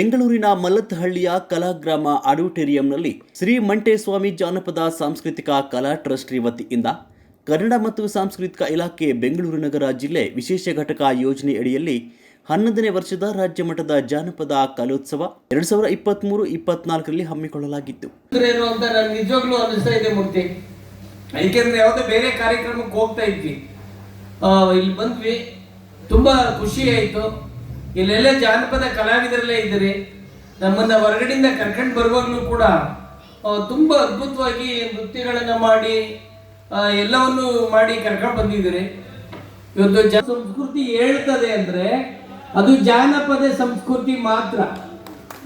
ಬೆಂಗಳೂರಿನ ಮಲ್ಲತ್ತಹಳ್ಳಿಯ ಕಲಾಗ್ರಾಮ ಆಡಿಟೋರಿಯಂನಲ್ಲಿ ಶ್ರೀ ಮಂಟೇಸ್ವಾಮಿ ಜಾನಪದ ಸಾಂಸ್ಕೃತಿಕ ಕಲಾ ಟ್ರಸ್ಟ್ ವತಿಯಿಂದ ಕನ್ನಡ ಮತ್ತು ಸಾಂಸ್ಕೃತಿಕ ಇಲಾಖೆ ಬೆಂಗಳೂರು ನಗರ ಜಿಲ್ಲೆ ವಿಶೇಷ ಘಟಕ ಯೋಜನೆ ಅಡಿಯಲ್ಲಿ ಹನ್ನೊಂದನೇ ವರ್ಷದ ರಾಜ್ಯ ಮಟ್ಟದ ಜಾನಪದ ಕಲೋತ್ಸವ ಎರಡ್ ಸಾವಿರದ ಇಪ್ಪತ್ತ್ಮೂರು ಇಪ್ಪತ್ನಾಲ್ಕರಲ್ಲಿ ಹಮ್ಮಿಕೊಳ್ಳಲಾಗಿತ್ತು. ಯಾಕೆಂದ್ರೆ ಯಾವುದೇ ಬೇರೆ ಕಾರ್ಯಕ್ರಮಕ್ಕೆ ಹೋಗ್ತಾ ಇದ್ವಿ. ಇಲ್ಲಿ ಬಂದ್ವಿ. ತುಂಬಾ ಖುಷಿ ಆಯ್ತು. ಇಲ್ಲೆಲ್ಲ ಜಾನಪದ ಕಲಾವಿದರಲ್ಲೇ ಇದ್ದೀರಿ. ನಮ್ಮನ್ನ ಹೊರಗಡೆಯಿಂದ ಕರ್ಕೊಂಡು ಬರುವಾಗಲೂ ಕೂಡ ತುಂಬ ಅದ್ಭುತವಾಗಿ ನೃತ್ಯಗಳನ್ನು ಮಾಡಿ ಎಲ್ಲವನ್ನು ಮಾಡಿ ಕರ್ಕೊಂಡು ಬಂದಿದ್ದಾರೆ. ಇವತ್ತು ಜ ಸಂಸ್ಕೃತಿ ಹೇಳ್ತದೆ ಅಂದ್ರೆ, ಅದು ಜಾನಪದ ಸಂಸ್ಕೃತಿ ಮಾತ್ರ.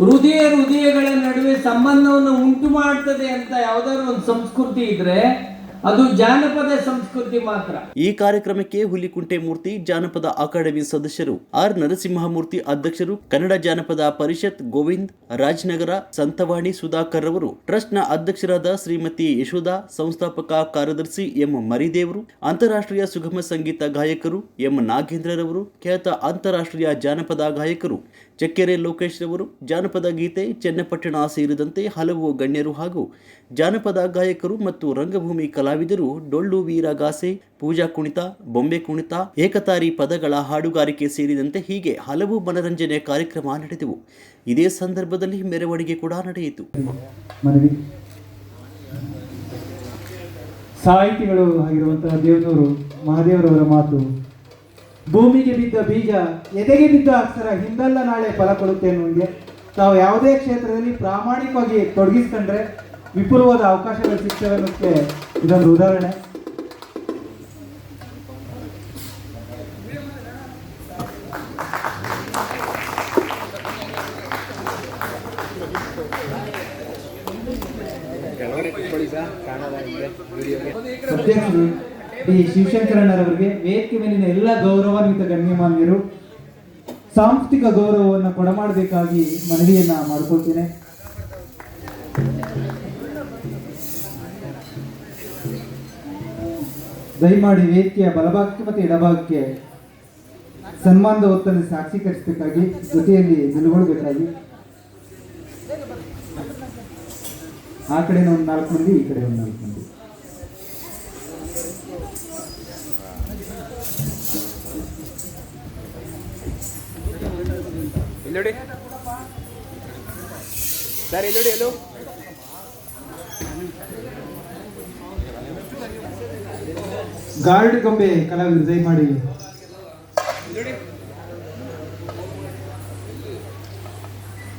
ಹೃದಯ ಹೃದಯಗಳ ನಡುವೆ ಸಂಬಂಧವನ್ನು ಉಂಟು ಮಾಡ್ತದೆ ಅಂತ ಯಾವ್ದಾದ್ರು ಒಂದು ಸಂಸ್ಕೃತಿ ಇದ್ರೆ ಅದು ಜಾನಪದ ಸಂಸ್ಕೃತಿ ಮಾತ್ರ. ಈ ಕಾರ್ಯಕ್ರಮಕ್ಕೆ ಹುಲಿಕುಂಟೆ ಮೂರ್ತಿ, ಜಾನಪದ ಅಕಾಡೆಮಿ ಸದಸ್ಯರು ಆರ್ ನರಸಿಂಹಮೂರ್ತಿ ಅಧ್ಯಕ್ಷರು, ಕನ್ನಡ ಜಾನಪದ ಪರಿಷತ್ ಗೋವಿಂದ್, ರಾಜನಗರ ಸಂತವಾಣಿ ಸುಧಾಕರ್ ಅವರು ಟ್ರಸ್ಟ್ನ ಅಧ್ಯಕ್ಷರಾದ ಶ್ರೀಮತಿ ಯಶೋಧ, ಸಂಸ್ಥಾಪಕ ಕಾರ್ಯದರ್ಶಿ ಎಂ ಮರಿದೇವರು, ಅಂತಾರಾಷ್ಟ್ರೀಯ ಸುಗಮ ಸಂಗೀತ ಗಾಯಕರು ಎಂ ನಾಗೇಂದ್ರರವರು ಖ್ಯಾತ ಅಂತಾರಾಷ್ಟ್ರೀಯ ಜಾನಪದ ಗಾಯಕರು ಚಕ್ಕೆರೆ ಲೋಕೇಶ್ ರವರು, ಜಾನಪದ ಗೀತೆ ಚನ್ನಪಟ್ಟಣ ಸೇರಿದಂತೆ ಹಲವು ಗಣ್ಯರು ಹಾಗೂ ಜಾನಪದ ಗಾಯಕರು ಮತ್ತು ರಂಗಭೂಮಿ ಕಲಾವಿದರು ಡೊಳ್ಳು ವೀರಗಾಸೆ, ಪೂಜಾ ಕುಣಿತ, ಬೊಂಬೆ ಕುಣಿತ, ಏಕತಾರಿ ಪದಗಳ ಹಾಡುಗಾರಿಕೆ ಸೇರಿದಂತೆ ಹೀಗೆ ಹಲವು ಮನರಂಜನೆ ಕಾರ್ಯಕ್ರಮ ನಡೆದವು. ಇದೇ ಸಂದರ್ಭದಲ್ಲಿ ಮೆರವಣಿಗೆ ಕೂಡ ನಡೆಯಿತು. ಸಾಹಿತಿಗಳು ಆಗಿರುವಂತಹ ದೇವನೂರು ಮಹಾದೇವರವರ ಮಾತು. ಭೂಮಿಗೆ ಬಿದ್ದ ಬೀಜ ಎದೆಗೆ ಬಿದ್ದ ಅಕ್ಷರ ಹಿಂದಲ್ಲ ನಾಳೆ ಫಲ ಕೊಡುತ್ತೆ ಅನ್ನೋಂಗೆ ತಾವು ಯಾವುದೇ ಕ್ಷೇತ್ರದಲ್ಲಿ ಪ್ರಾಮಾಣಿಕವಾಗಿ ತೊಡಗಿಸ್ಕೊಂಡ್ರೆ ವಿಪುಲವಾದ ಅವಕಾಶಗಳು ಸಿಗ್ತವೆ ಅನ್ನೋದಕ್ಕೆ ಇದೊಂದು ಉದಾಹರಣೆ. ಡಿ. ಶಿವಶಂಕರಣ್ಣರವರಿಗೆ ವೇದಿಕೆ ಮೇಲಿನ ಎಲ್ಲ ಗೌರವಾನ್ವಿತ ಗಣ್ಯಮಾನ್ಯರು ಸಾಂಸ್ಥಿಕ ಗೌರವವನ್ನು ಕೊಡಮಾಡಬೇಕಾಗಿ ಮನವಿಯನ್ನ ಮಾಡಿಕೊಳ್ತೇನೆ. ದಯಮಾಡಿ ವೇದಿಕೆಯ ಬಲಭಾಗಕ್ಕೆ ಮತ್ತು ಎಡಭಾಗಕ್ಕೆ ಸನ್ಮಾನದ ಹೊತ್ತನ್ನು ಸಾಕ್ಷೀಕರಿಸಬೇಕಾಗಿ ಜೊತೆಯಲ್ಲಿ ನಿಲುಗೊಳ್ಬೇಕಾಗಿ. ಆ ಕಡೆ ಒಂದು ನಾಲ್ಕು ಮಂದಿ, ಈ ಕಡೆ ಒಂದು ನಾಲ್ಕು ಮಂದಿ. ಸರ್ ಎಲ್ಲೋ ಗಾರ್ಡ್ ಗೊಂಬೆ ಕಲಾವಿದರು ದಯಮಾಡಿ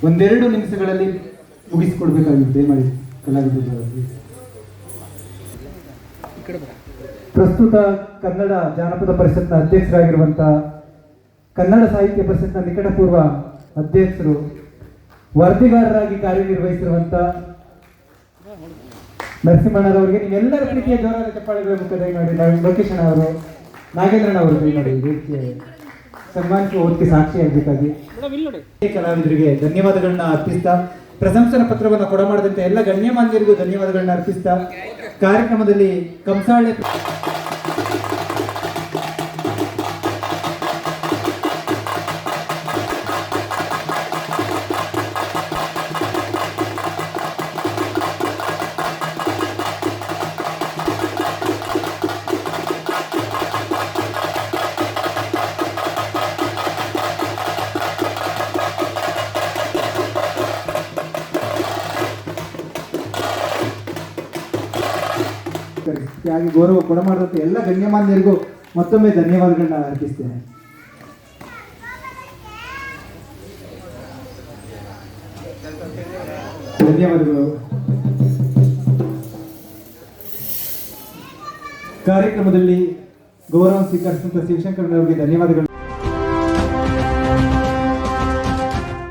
ಒಂದೆರಡು ನಿಮಿಷಗಳಲ್ಲಿ ಮುಗಿಸಿಕೊಡ್ಬೇಕಾಗಿತ್ತು ದಯಮಾಡಿ ಕಲಾವಿದರು. ಪ್ರಸ್ತುತ ಕನ್ನಡ ಜಾನಪದ ಪರಿಷತ್ನ ಅಧ್ಯಕ್ಷರಾಗಿರುವಂತ ಕನ್ನಡ ಸಾಹಿತ್ಯ ಪರಿಷತ್ನ ನಿಕಟಪೂರ್ವ ಅಧ್ಯಕ್ಷರು, ವರದಿಗಾರರಾಗಿ ಕಾರ್ಯನಿರ್ವಹಿಸಿರುವಂಥ ನರಸಿಂಹಣ್ಣರವರಿಗೆ ನೀವೆಲ್ಲರ ರೀತಿಯ ಜೋರಾದ ಚಪ್ಪಾಳಿಗಳ ಮುಖ ನೋಡಿ. ಲೋಕೇಶ್ ಅವರು ನಾಗೇಂದ್ರಣ್ಣ ಅವರು ದಯಮಾಡಿ ವೇದಿಕೆ ಸನ್ಮಾನಕ್ಕೆ ಓದ್ಕೆ ಸಾಕ್ಷಿಯಾಗಬೇಕಾಗಿ ಕಲಾವಿದರಿಗೆ ಧನ್ಯವಾದಗಳನ್ನ ಅರ್ಪಿಸ್ತಾ, ಪ್ರಶಂಸನ ಪತ್ರವನ್ನು ಕೊಡಮಾಡಿದಂತೆ ಎಲ್ಲ ಗಣ್ಯಮಾನ್ಯರಿಗೂ ಧನ್ಯವಾದಗಳನ್ನ ಅರ್ಪಿಸ್ತಾ, ಕಾರ್ಯಕ್ರಮದಲ್ಲಿ ಕಂಸಾಳೆ ಹಾಗೆ ಗೌರವ ಕೊಡಮಾಡಿದಂತೆ ಎಲ್ಲ ಗಣ್ಯಮಾನ್ಯರಿಗೂ ಮತ್ತೊಮ್ಮೆ ಧನ್ಯವಾದಗಳನ್ನ ಅರ್ಪಿಸ್ತೇನೆ. ಧನ್ಯವಾದಗಳು. ಕಾರ್ಯಕ್ರಮದಲ್ಲಿ ಗೌರವ ಸ್ವೀಕರಿಸಿದಂಥ ಶಿವಶಂಕರನವರಿಗೆ ಧನ್ಯವಾದಗಳು.